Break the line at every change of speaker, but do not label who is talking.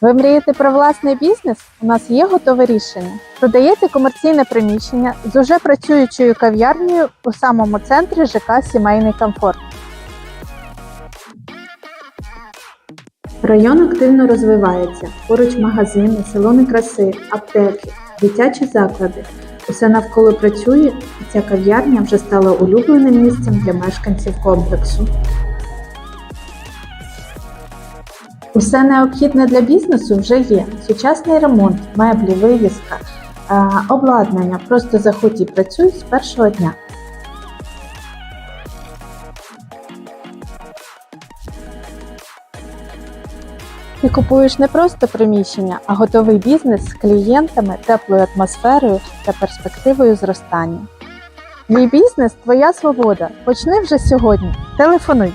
Ви мрієте про власний бізнес? У нас є готове рішення. Продаєте комерційне приміщення з уже працюючою кав'ярнею у самому центрі ЖК Сімейний комфорт. Район активно розвивається. Поруч магазини, салони краси, аптеки, дитячі заклади. Усе навколо працює, і ця кав'ярня вже стала улюбленим місцем для мешканців комплексу. Усе необхідне для бізнесу вже є: сучасний ремонт, меблі, вивіска, е, обладнання. Просто заходь і працюй з першого дня. Ти купуєш не просто приміщення, а готовий бізнес з клієнтами, теплою атмосферою та перспективою зростання. Твій бізнес твоя свобода. Почни вже сьогодні. Телефонуй